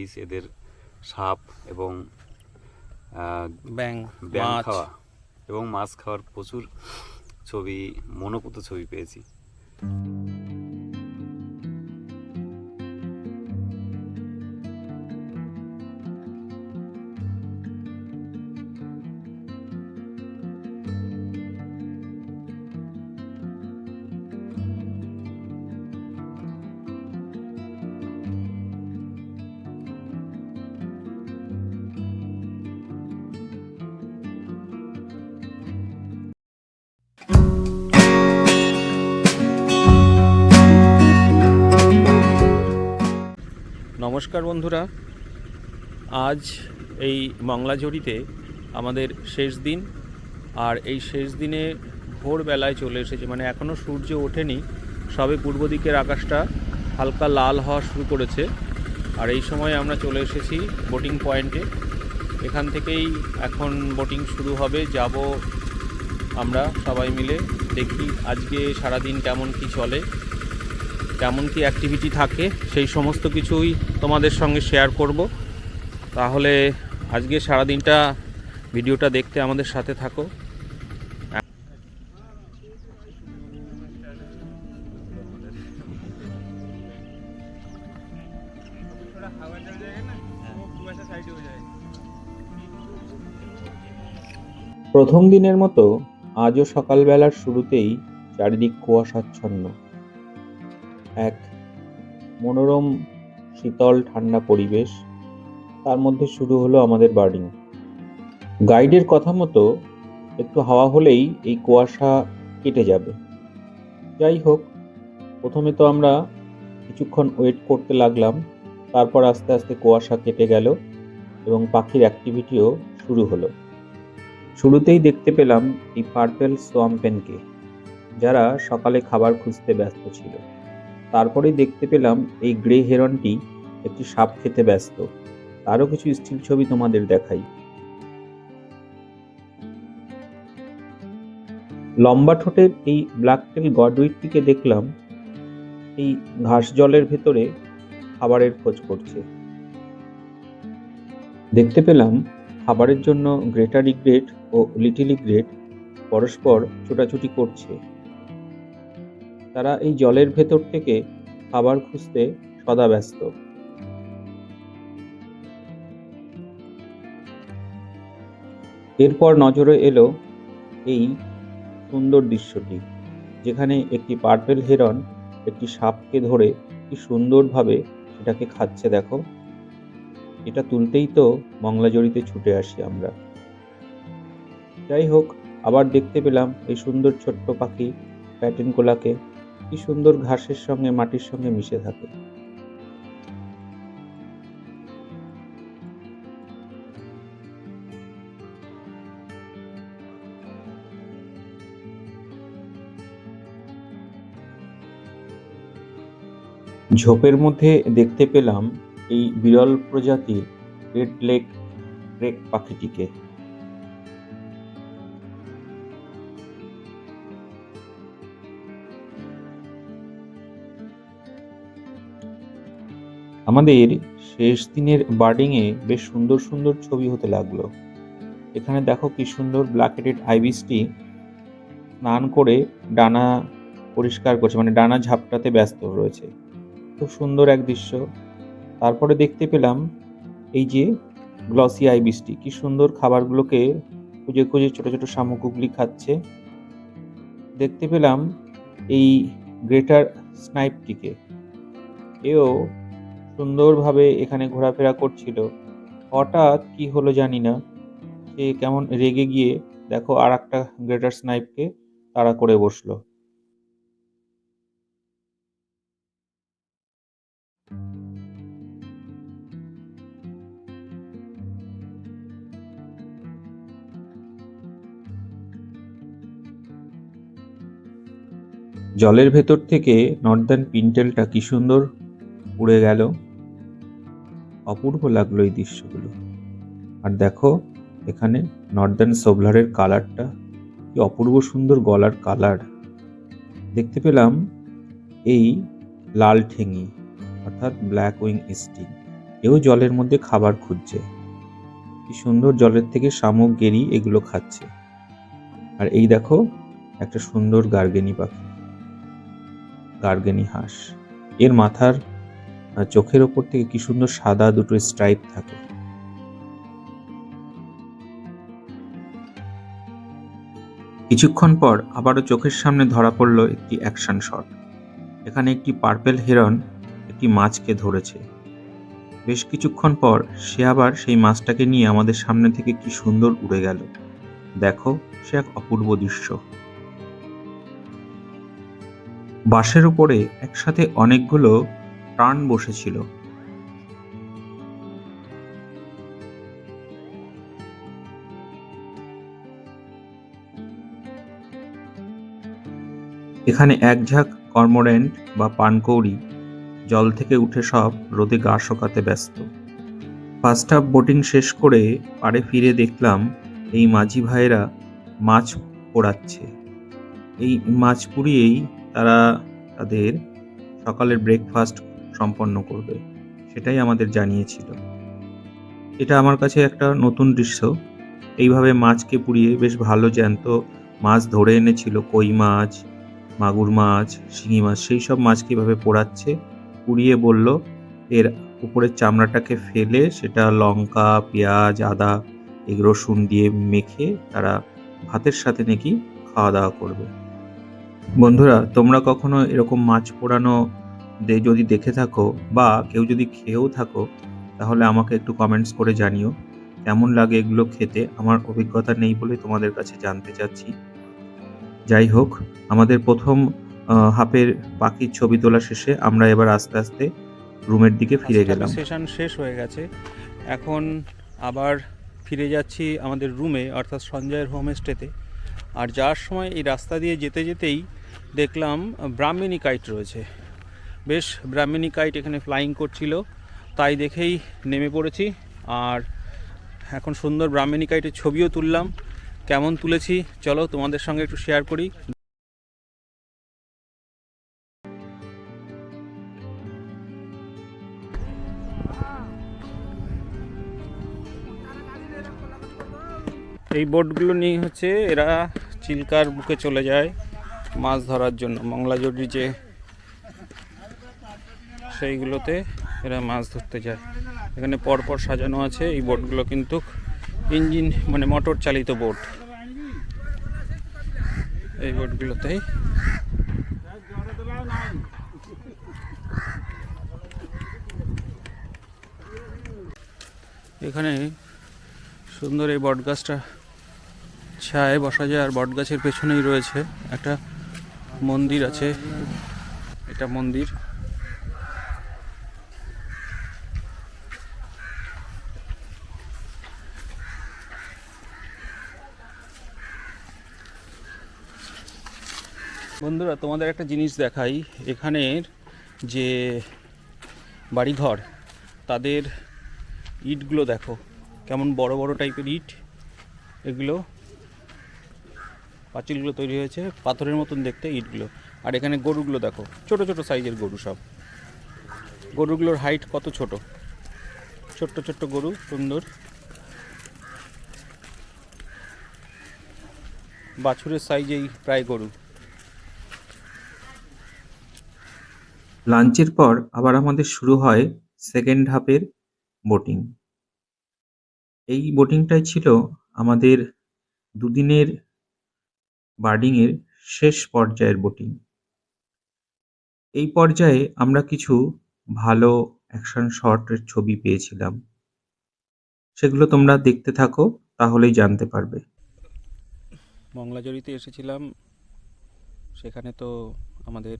ইলিশ এদের সাপ এবং ব্যাং ব্যাং খাওয়া। এবং মাছ খাওয়ার প্রচুর ছবি মনোপুত ছবি পেয়েছি। নমস্কার বন্ধুরা। আজ এই মংলাঝড়িতে আমাদের শেষ দিন, আর এই শেষ দিনে ভোরবেলায় চলে এসেছে। মানে এখনও সূর্য ওঠেনি, সবে পূর্ব দিকের আকাশটা হালকা লাল হওয়া শুরু করেছে। আর এই সময় আমরা চলে এসেছি বোটিং পয়েন্টে এখান থেকেই এখন বোটিং শুরু হবে, যাব আমরা সবাই মিলে, দেখি আজকে সারাদিন কেমন কি চলে। কেমন কি অ্যাক্টিভিটি থাকে, সেই সমস্ত কিছুই তোমাদের সঙ্গে শেয়ার করব। তাহলে আজকে সারাদিনটা ভিডিওটা দেখতে আমাদের সাথে থাকো। প্রথম দিনের মতো আজও সকালবেলার শুরুতেই চারিদিক কুয়াশাচ্ছন্ন। এক মনোরম, শীতল, ঠান্ডা পরিবেশ। তার মধ্যে শুরু হলো আমাদের বার্ডিং গাইডের কথা মতো একটু হাওয়া হলেই এই কুয়াশা কেটে যাবে। যাই হোক, প্রথমে তো আমরা কিছুক্ষণ ওয়েট করতে লাগলাম, তারপর আস্তে আস্তে কুয়াশা কেটে গেল এবং পাখির অ্যাক্টিভিটিও শুরু হলো। শুরুতেই দেখতে পেলাম এই পার্পেল সোয়াম্পেনকে, যারা সকালে খাবার খুঁজতে ব্যস্ত ছিল। তারপরেই দেখতে পেলাম এই গ্রে হেরনটি একটি সাপ খেতে ব্যস্ত। তারও কিছু স্টিল ছবি তোমাদের দেখাই। লম্বা ঠোঁটের এই ব্ল্যাকটেল গডউইটটিকে দেখলাম, এই ঘাস জলের ভেতরে খাবারের খোঁজ করছে। দেখতে পেলাম খাবারের জন্য গ্রেটার ইগ্রেট ও লিটিল ইগ্রেট পরস্পর ছোটাছুটি করছে। তারা এই জলের ভেতর থেকে খাবার খুঁজতে সদা ব্যস্ত। এরপর নজরে এলো এই সুন্দর দৃশ্যটি, যেখানে একটি পার্পেল হেরন একটি সাপকে ধরে কি সুন্দরভাবে সেটাকে খাচ্ছে দেখো। এটা তুলতেই তো মংলাজড়িতে ছুটে আসি আমরা। যাই হোক, আবার দেখতে পেলাম এই সুন্দর ছোট্ট পাখি প্যাটেন কোলাকে কি সুন্দর ঘাসের সঙ্গে, মাটির সঙ্গে মিশে থাকে। ঝোপের মধ্যে দেখতে পেলাম এই বিরল প্রজাতির রেড লেক ক্রেক পাখিটিকে। আমাদের শেষ দিনের বার্ডিংয়ে বেশ সুন্দর সুন্দর ছবি হতে লাগল। এখানে দেখো কি সুন্দর ব্ল্যাকেটেড আইবিসটি স্নান করে ডানা পরিষ্কার করছে মানে ডানা ঝাপটাতে ব্যস্ত রয়েছে। খুব সুন্দর এক দৃশ্য। তারপরে দেখতে পেলাম এই যে গ্লসি আইবিসটি, কি সুন্দর খাবারগুলোকে খুঁজে খুঁজে ছোট ছোট শামুকগুলি খাচ্ছে। দেখতে পেলাম এই গ্রেটার স্নাইপটিকে। এও সুন্দরভাবে এখানে ঘোরাফেরা করছিল। হঠাৎ কি হলো জানি না। সে কেমন রেগে গিয়ে দেখো আর একটা গ্রেটার স্নাইপকে তাড়া করে বসল। জলের ভেতর থেকে নর্দার্ন পিন্টেলটা কি সুন্দর উড়ে গেল। অপূর্ব লাগল এই দৃশ্যগুলো। আর দেখো, এখানে নর্দার্ন সোভলারের কালারটা কি অপূর্ব সুন্দর গলার কালার দেখতে পেলাম এই লাল ঠেঙি, অর্থাৎ ব্ল্যাক উইং স্টিং এও জলের মধ্যে খাবার খুঁজছে। কি সুন্দর জলের থেকে শামুক, গেরি এগুলো খাচ্ছে। আর এই দেখো, একটা সুন্দর গার্গেনি পাখি, গার্গেনি হাঁস। এর মাথার চোখের ওপর থেকে কি সুন্দর সাদা দুটো স্ট্রাইপ থাকে। কিছুক্ষণ পর আবারও চোখের সামনে ধরা পড়ল একটি অ্যাকশন শট এখানে একটি পার্পেল হেরন একটি মাছকে ধরেছে। বেশ কিছুক্ষণ পর সে আবার সেই মাছটাকে নিয়ে আমাদের সামনে থেকে কি সুন্দর উড়ে গেল। দেখো, সে এক অপূর্ব দৃশ্য। বাসের উপরে একসাথে অনেকগুলো প্রাণ বসেছিল। এখানে এক ঝাঁক কর্মরেন্ট বা পানকৌড়ি, জল থেকে উঠে সব রোদে গা শোকাতে ব্যস্ত। ফার্স্ট হাফ বোটিং শেষ করে পাড়ে ফিরে দেখলাম এই মাঝি ভাইয়েরা মাছ পোড়াচ্ছে। এই মাছ পুড়িয়েই তারা তাদের সকালের ব্রেকফাস্ট সম্পন্ন করবে, সেটাই আমাদের জানিয়েছিল। এটা আমার কাছে একটা নতুন দৃশ্য। এইভাবে মাছকে পুড়িয়ে বেশ ভালো জ্যান্ত মাছ ধরে এনেছিল, কই মাছ, মাগুর মাছ, শিঙি মাছ, সেই সব মাছকে এভাবে পোড়াচ্ছে, পুড়িয়ে বলল, এর উপরের চামড়াটাকে ফেলে সেটা লঙ্কা, পেঁয়াজ, আদা, এগ, রসুন দিয়ে মেখে তারা ভাতের সাথে নাকি খাওয়া দাওয়া করবে। বন্ধুরা, তোমরা কখনো এরকম মাছ পোড়ানো যদি দেখে থাকো বা কেউ যদি খেয়েও থাকো তাহলে আমাকে একটু কমেন্টস করে জানিও। কেমন লাগে এগুলো খেতে? আমার অভিজ্ঞতা নেই বলে তোমাদের কাছে জানতে চাচ্ছি। যাই হোক আমাদের প্রথম হাফের পাখির ছবি তোলা শেষে আমরা এবার আস্তে আস্তে রুমের দিকে ফিরে গেলাম। সেশন শেষ হয়ে গেছে। এখন আবার ফিরে যাচ্ছি আমাদের রুমে অর্থাৎ সঞ্জয়ের হোমস্টেতে আর যাওয়ার সময় এই রাস্তা দিয়ে যেতে যেতেই দেখলাম ব্রাহ্মিণী কাইট রয়েছে। বেশ ব্রাহ্মিণী কাইট এখানে ফ্লাইং করছিল। তাই দেখেই নেমে পড়েছি। আর এখন সুন্দর ব্রাহ্মিণী কাইটের ছবিও তুললাম। কেমন তুলেছি? চলো তোমাদের সঙ্গে একটু শেয়ার করি। এই বোটগুলো নিয়ে হচ্ছে এরা চিল্কার বুকে চলে যায় মাছ ধরার জন্য। মংলাজড়ি যে সেইগুলোতে এরা মাছ ধরতে যায়। এখানে পরপর সাজানো আছে, এই বোটগুলো কিন্তু ইঞ্জিন মানে মোটর চালিত বোট। এই বোটগুলোতেই এখানে সুন্দর এই বটগাছটা ছায় বসা যায়, আর বটগাছের পেছনেই রয়েছে একটা মন্দির আছে। এটা মন্দির। বন্ধুরা, তোমাদের একটা জিনিস দেখাই। এখানের যে বাড়িঘর, তাদের ইটগুলো দেখো। কেমন বড় বড় টাইপের ইট। এগুলো পাঁচিলগুলো তৈরি হয়েছে, পাথরের মতন দেখতে ইটগুলো। আর এখানে গরুগুলো দেখো, ছোট ছোট সাইজের গরু সব। গরুগুলোর হাইট কত ছোট? ছোট্ট ছোট্ট গরু, সুন্দর। বাছুরের সাইজেই প্রায় গরু। লাঞ্চের পর আবার আমাদের শুরু হয় সেকেন্ড হাফের বোটিং এই বোটিংটাই ছিল আমাদের দুদিনের বার্ডিংয়ের শেষ পর্যায়ের বোটিং এই পর্যায়ে আমরা কিছু ভালো অ্যাকশন শটের ছবি পেয়েছিলাম। সেগুলো তোমরা দেখতে থাকো, তাহলেই জানতে পারবে। মংলাজড়িতে এসেছিলাম, সেখানে তো আমাদের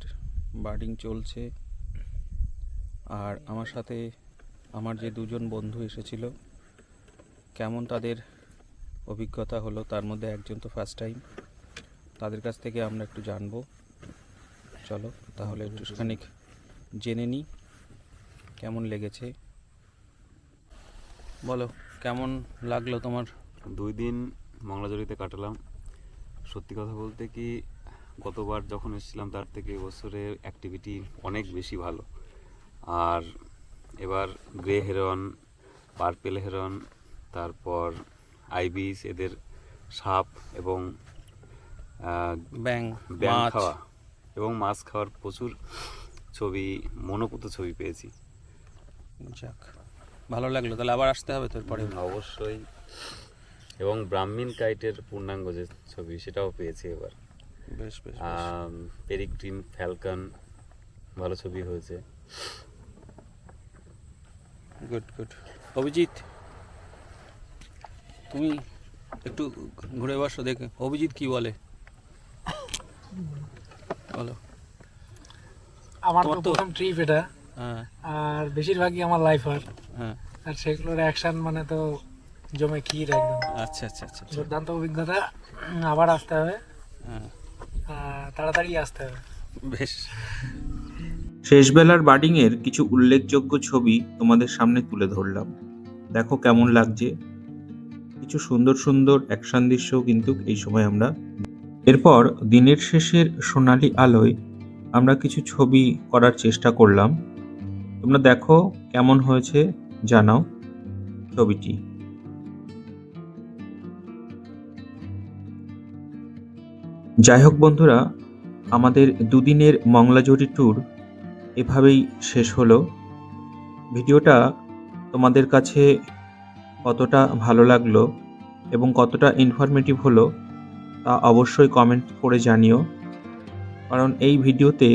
বার্ডিং চলছে। আর আমার সাথে আমার যে দুজন বন্ধু এসেছিল, কেমন তাদের অভিজ্ঞতা হলো তার মধ্যে একজন তো ফার্স্ট টাইম তাদের কাছ থেকে আমরা একটু জানব। চলো তাহলে একটুখানি জেনে নিই কেমন লেগেছে। বলো, কেমন লাগল তোমার? দুই দিন মংলাজড়িতে কাটালাম। সত্যি কথা বলতে কি গতবার যখন এসেছিলাম তার থেকে এবছরের অ্যাক্টিভিটি অনেক বেশি ভালো। আর এবার গ্রে হেরন পার্পেল হেরন তারপর আইবিস এদের সাপ এবং ব্যাং খাওয়া এবং মাছ খাওয়ার প্রচুর ছবি মনোপুত ছবি পেয়েছি। যাক ভালো লাগল। তাহলে আবার আসতে হবে তোর পরে। অবশ্যই। এবং ব্রাহ্মীণ কাইটের পূর্ণাঙ্গ যে ছবি সেটাও পেয়েছি এবার। বেশ বেশ পেরিগ্রিন ফ্যালকন ভালো ছবি হয়েছে। গুড গুড অভিজিৎ তুমি একটু ঘুরে বসো দেখে। অভিজিৎ কি বলে? বলো। আমার তো প্রথম ট্রিপ এটা। হ্যাঁ। আর বেশিরভাগই আমার লাইফার হ্যাঁ। আর সেগুলোর অ্যাকশন মানে তো জমে ক্ষীর একদম। আচ্ছা আচ্ছা আচ্ছা আচ্ছা। দুর্দান্ত অভিজ্ঞতা। আবার আসতে হবে। হ্যাঁ। আর তাড়াতাড়ি আসতে হবে। বেশ। শেষবেলার বার্ডিংয়ের কিছু উল্লেখযোগ্য ছবি তোমাদের সামনে তুলে ধরলাম। দেখো কেমন লাগছে। কিছু সুন্দর সুন্দর অ্যাকশন দৃশ্য কিন্তু এই সময় আমরা। এরপর দিনের শেষের সোনালি আলোয় আমরা কিছু ছবি করার চেষ্টা করলাম। তোমরা দেখো কেমন হয়েছে, জানাও ছবিটি। যাই হোক বন্ধুরা, আমাদের দুদিনের মংলাজুরি ট্যুর এভাবেই শেষ হলো। ভিডিওটা তোমাদের কাছে কতটা ভালো লাগল এবং কতটা ইনফরমেটিভ হলো তা অবশ্যই কমেন্ট করে জানিও। কারণ এই ভিডিওতে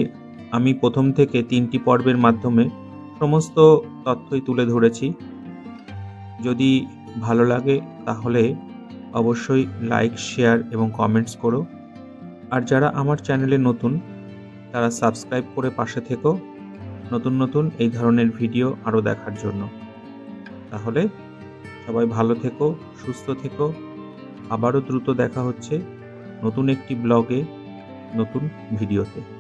আমি প্রথম থেকে তিনটি পর্বের মাধ্যমে সমস্ত তথ্যই তুলে ধরেছি। যদি ভালো লাগে তাহলে অবশ্যই লাইক শেয়ার এবং কমেন্টস করো। আর যারা আমার চ্যানেলে নতুন, তারা সাবস্ক্রাইব করে পাশে থেকো নতুন নতুন এই ধরনের ভিডিও আরও দেখার জন্য। তাহলে সবাই ভালো থেকো, সুস্থ থেকো। আবারও দ্রুত দেখা হচ্ছে নতুন একটি ব্লগে, নতুন ভিডিওতে।